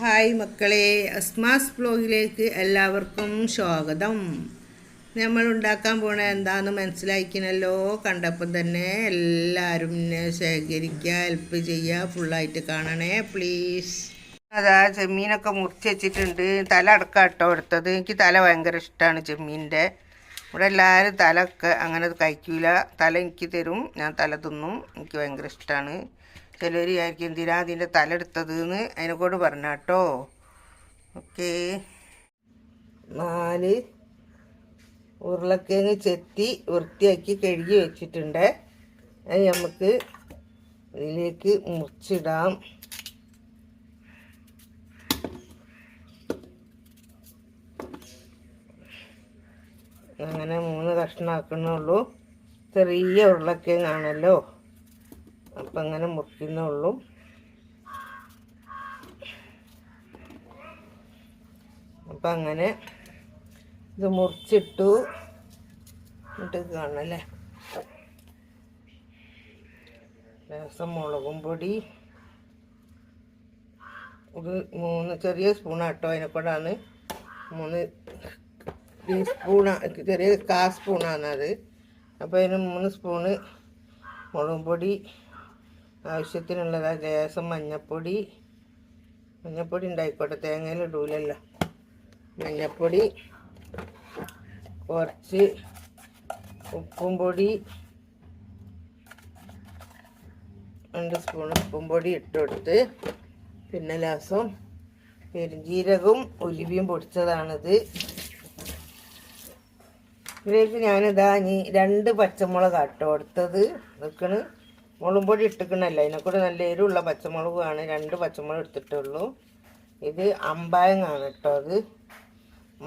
Hi മക്കളെ അസ്മാസ് ബ്ലോഗിലേക്ക് എല്ലാവർക്കും സ്വാഗതം. നമ്മൾ ഉണ്ടാക്കാൻ പോണ എന്താന്ന് മനസ്സിലാക്കിനല്ലോ കണ്ടപ്പം തന്നെ എല്ലാവരും ശേഖരിക്കുക ഹെൽപ്പ് ചെയ്യുക ഫുള്ളായിട്ട് കാണണേ പ്ലീസ് അതാ ചെമ്മീനൊക്കെ മുറിച്ച് വെച്ചിട്ടുണ്ട്. തല അടക്കം കേട്ടോ എടുത്തത്. എനിക്ക് തല ഭയങ്കര ഇഷ്ടമാണ് ചെമ്മീന്റെ ഇവിടെ എല്ലാവരും തല ഒക്കെ അങ്ങനെ കഴിക്കൂല. തല എനിക്ക് തരും. ഞാൻ തല തിന്നും. എനിക്ക് ഭയങ്കര ഇഷ്ടമാണ് ചിലർ വിചാരിക്കും എന്തിനാ അതിന്റെ തല എടുത്തത് എന്ന് പറഞ്ഞ പറഞ്ഞാട്ടോ ഓക്കെ. നാല്. ഉരുളക്കിഴങ്ങ് ചെത്തി വൃത്തിയാക്കി കഴുകി വെച്ചിട്ടുണ്ട്. അത് നമുക്ക് ഇതിലേക്ക് മുറിച്ചിടാം. അങ്ങനെ മൂന്ന് കഷ്ണമാക്കണുള്ളൂ ചെറിയ ഉരുളക്കിഴങ്ങാണല്ലോ. അപ്പം അങ്ങനെ മുറിക്കുന്നുള്ളൂ അപ്പം അങ്ങനെ ഇത് മുറിച്ചിട്ടു. എന്നിട്ട് കാണല്ലേ രസം മുളകും പൊടി. ഒരു മൂന്ന് ചെറിയ സ്പൂണാട്ടോ അതിനെക്കൊണ്ടാണ് മൂന്ന് ടീസ്പൂണാ ചെറിയ കാ സ്പൂണാണത് അപ്പോൾ അതിന് മൂന്ന് സ്പൂണ് മുളകും പൊടി. ആവശ്യത്തിനുള്ളതാ ലേസം മഞ്ഞപ്പൊടി. മഞ്ഞപ്പൊടി ഉണ്ടായിക്കോട്ടെ തേങ്ങയിൽ ഇടൂലല്ലോ. മഞ്ഞപ്പൊടി കുറച്ച് ഉപ്പും പൊടി രണ്ട് സ്പൂൺ ഉപ്പും പൊടി ഇട്ട് കൊടുത്ത് പിന്നെ ലേസം പെരുംജീരകവും ഉലുവിയും പൊടിച്ചതാണിത്. ഇതിലേക്ക് ഞാനിതാ ഇനി രണ്ട് പച്ചമുളക് ഇട്ടോ കൊടുത്തത് നിൽക്കണ് മുളകും പൊടി ഇട്ടിക്കണല്ലോ? അതിനെക്കൂടെ നല്ല എരിവുള്ള പച്ചമുളകാണ് രണ്ട് പച്ചമുളക് എടുത്തിട്ടുള്ളൂ. ഇത് അമ്പായങ്ങാണ് കേട്ടോ അത്.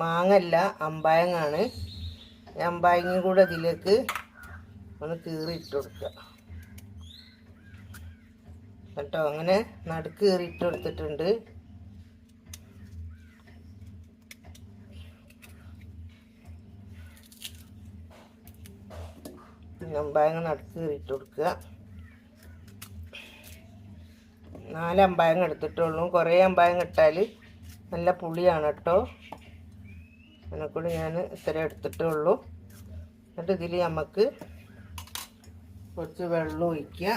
മാങ്ങല്ല അമ്പായങ്ങാണ്. അമ്പായങ്ങയും കൂടെ ഇതിലേക്ക് ഒന്ന് കീറിയിട്ട് കൊടുക്കുക കേട്ടോ? അങ്ങനെ നടുക്ക് കീറിയിട്ട് കൊടുത്തിട്ടുണ്ട്. അമ്പായങ്ങ നടുക്ക് കീറിയിട്ട് കൊടുക്കുക നാല് അമ്പായം എടുത്തിട്ടുള്ളൂ. കുറേ അമ്പായം ഇട്ടാൽ നല്ല പുളിയാണ് കേട്ടോ. അതിനെക്കൂടി ഞാൻ ഇത്ര എടുത്തിട്ടുള്ളൂ. എന്നിട്ട് ഇതിൽ നമുക്ക് കുറച്ച് വെള്ളം ഒഴിക്കുക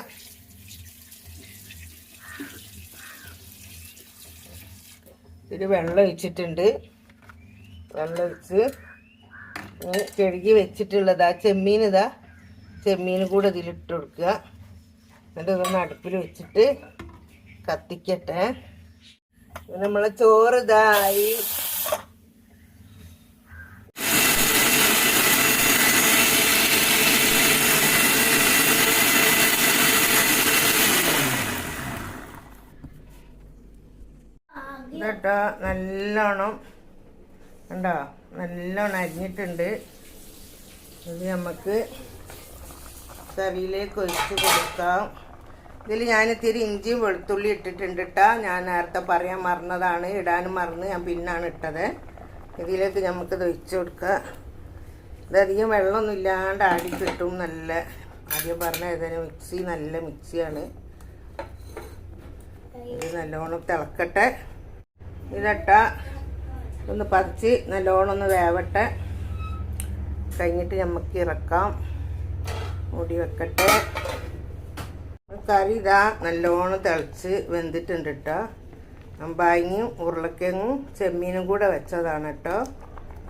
ഇതിൽ വെള്ളം ഒഴിച്ചിട്ടുണ്ട്. വെള്ളം ഒഴിച്ച് കഴുകി വെച്ചിട്ടുള്ളതാ ചെമ്മീൻ ഇതാ. ചെമ്മീൻ കൂടെ ഇതിലിട്ട് കൊടുക്കുക. എന്നിട്ട് ഇതൊന്ന് അടുപ്പിൽ വെച്ചിട്ട് കത്തിക്കട്ടെ. നമ്മളെ ചോറ് ഇതായി കേട്ടോ നല്ലോണം. കണ്ടോ? നല്ലോണം അരിഞ്ഞിട്ടുണ്ട്. ഇത് നമുക്ക് കറിയിലേക്ക് ഒഴിച്ച് കൊടുക്കാം. ഇതിൽ ഞാൻ ഇത്തിരി ഇഞ്ചിയും വെളുത്തുള്ളി ഇട്ടിട്ടുണ്ട് ഇട്ടാ ഞാൻ നേരത്തെ പറയാൻ മറന്നതാണ് ഇടാനും മറന്ന് ഞാൻ പിന്നാണ് ഇട്ടത്. ഇതിലേക്ക് നമുക്കിത് ഒഴിച്ചു കൊടുക്കുക ഇതധികം വെള്ളമൊന്നും ഇല്ലാണ്ട് ആടി കിട്ടും നല്ല ആദ്യം പറഞ്ഞ ഇതിന് മിക്സി നല്ല മിക്സിയാണ്. ഇത് നല്ലോണം തിളക്കട്ടെ. ഇതിട്ട ഒന്ന് പതിച്ച് നല്ലോണം ഒന്ന് വേവട്ടെ. കഴിഞ്ഞിട്ട് നമുക്ക് ഇറക്കാം. മൂടി വെക്കട്ടെ. കറി ഇതാ നല്ലോണം തിളച്ച് വെന്തിട്ടുണ്ട് കേട്ടോ അമ്പായങ്ങയും ഉരുളക്കിഴങ്ങും ചെമ്മീനും കൂടെ വെച്ചതാണ് കേട്ടോ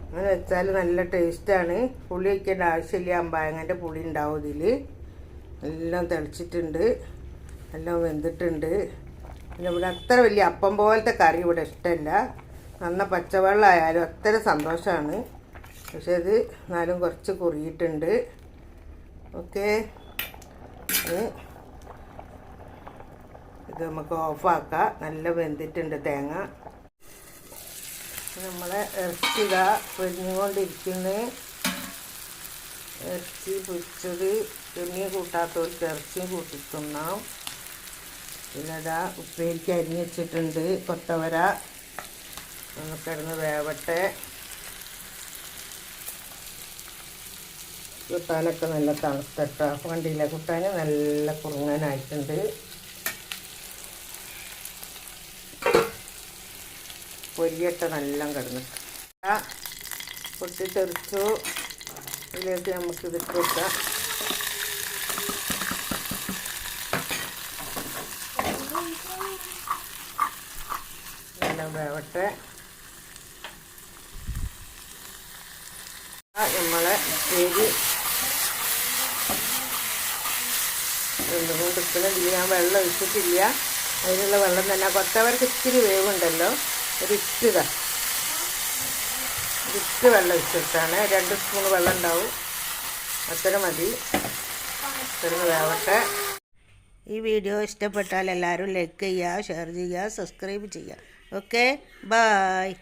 അങ്ങനെ വെച്ചാൽ നല്ല ടേസ്റ്റാണ്. പുളി വയ്ക്കേണ്ട ആവശ്യമില്ല അമ്പായങ്ങന്റെ പുളി ഉണ്ടാവും ഇതിൽ എല്ലാം തിളച്ചിട്ടുണ്ട്. എല്ലാം വെന്തിട്ടുണ്ട്. പിന്നെ ഇവിടെ അത്ര വലിയ അപ്പം പോലത്തെ കറി ഇവിടെ ഇഷ്ടമല്ല നന്ന പച്ചവെള്ളം ആയാലും അത്ര സന്തോഷമാണ് പക്ഷേ ഇത് എന്നാലും കുറച്ച് കുറിയിട്ടുണ്ട്. ഓക്കെ. ഇത് നമുക്ക് ഓഫാക്കാം. നല്ല വെന്തിട്ടുണ്ട് തേങ്ങ. നമ്മളെ ഇറച്ചി ഇതാ പൊരിഞ്ഞുകൊണ്ടിരിക്കുന്നത് ഇറച്ചി പൊരിച്ചത് ചെമ്മീൻ കൂട്ടാത്തവർക്ക് ഇറച്ചിയും കൂട്ടിത്തിന്നാം. പിന്നെ ഇതാ ഉപ്പേരിക്ക് അരിഞ്ഞ് വെച്ചിട്ടുണ്ട് കൊത്തവര. നമുക്കിടന്ന് വേവട്ടെ. കുട്ടാനൊക്കെ നല്ല തണുത്തട്ടോ. കണ്ടില്ല കുട്ടാന് നല്ല കുറുങ്ങനായിട്ടുണ്ട്. പൊരിയട്ട നല്ല കിടന്ന്. പൊട്ടിത്തെറിച്ചു ഇതിലേക്ക് നമുക്ക് ഇതിട്ട് വെക്കാം. നല്ല വേവട്ടെ. നമ്മളെ എരി എന്തുകൊണ്ട് ഇപ്പോഴും ഞാൻ വെള്ളം ഒഴിച്ചിട്ടില്ല. അതിനുള്ള വെള്ളം തന്നെ. കൊത്തവർക്ക് ഇത്തിരി വേവുണ്ടല്ലോ. ഒരു ഇത്തിര ഇട്ട് വെള്ളം ഒഴിച്ചിട്ടാണ് രണ്ട് സ്പൂൺ വെള്ളം ഉണ്ടാവും. അത്ര മതി. അത്ര വേവട്ടെ. ഈ വീഡിയോ ഇഷ്ടപ്പെട്ടാൽ എല്ലാവരും ലൈക്ക് ചെയ്യുക ഷെയർ ചെയ്യുക സബ്സ്ക്രൈബ് ചെയ്യുക. Okay bye